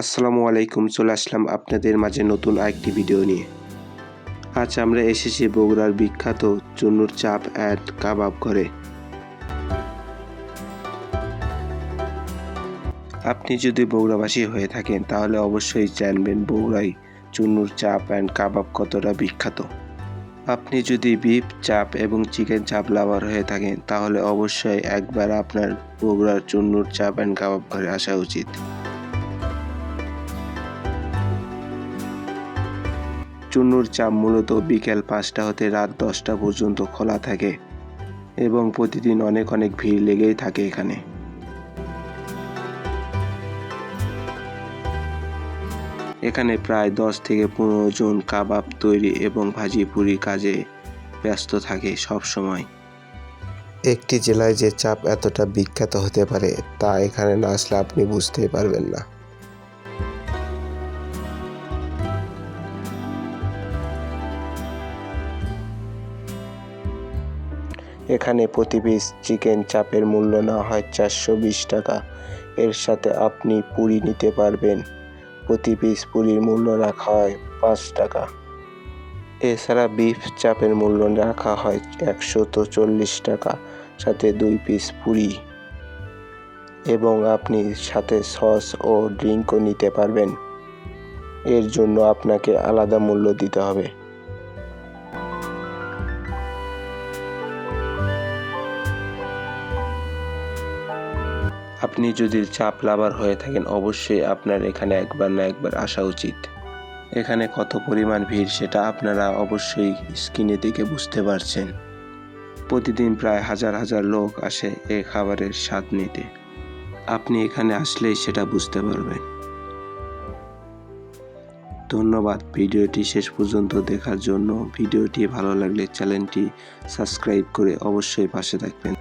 আসসালামু আলাইকুম, চলে আসলাম আপনাদের মাঝে নতুন আরেকটি ভিডিও নিয়ে। আজ আমরা এসেছি বগুড়ার বিখ্যাত চুনুর চাপ অ্যাড কাবাব ঘরে। আপনি যদি বগুড়াবাসী হয়ে থাকেন, তাহলে অবশ্যই জানবেন বগুড়ায় চুনুর চাপ অ্যান্ড কাবাব কতটা বিখ্যাত। আপনি যদি বিফ, চাপ এবং চিকেন চাপ লাভার হয়ে থাকেন, তাহলে অবশ্যই একবার আপনার বগুড়ার চুন্নুর চাপ অ্যান্ড কাবাব ঘরে আসা উচিত। চুন্নুর চাপ মূলত বিকেল পাঁচটা হতে রাত দশটা পর্যন্ত খোলা থাকে এবং প্রতিদিন অনেক অনেক ভিড় লেগেই থাকে এখানে। এখানে প্রায় দশ থেকে পনেরো জন কাবাব তৈরি এবং ভাজি পুরি কাজে ব্যস্ত থাকে সব সময়। একটি জেলায় যে চাপ এতটা বিখ্যাত হতে পারে তা এখানে না আসলে আপনি বুঝতেই পারবেন না। এখানে প্রতি পিস চিকেন চাপের মূল্য না হয় চারশো বিশ টাকা। এর সাথে আপনি পুরি নিতে পারবেন। প্রতি পিস পুরির মূল্য রাখা হয় পাঁচ টাকা। এছাড়া বিফ চাপের মূল্য রাখা হয় একশত চল্লিশ টাকা, সাথে দুই পিস পুরি। এবং আপনি সাথে সস ও ড্রিঙ্কও নিতে পারবেন। এর জন্য আপনাকে আলাদা মূল্য দিতে হবে। আপনি যদি চাপ লাভার হয়ে থাকেন, অবশ্যই আপনার এখানে একবার না একবার আসা উচিত। এখানে কত পরিমাণ ভিড় সেটা আপনারা অবশ্যই স্ক্রিনে দেখে বুঝতে পারছেন। প্রতিদিন প্রায় হাজার হাজার লোক আসে এই খাবারের স্বাদ নিতে। আপনি এখানে আসলেই সেটা বুঝতে পারবেন। ধন্যবাদ ভিডিওটি শেষ পর্যন্ত দেখার জন্য। ভিডিওটি ভালো লাগলে চ্যানেলটি সাবস্ক্রাইব করে অবশ্যই পাশে থাকবেন।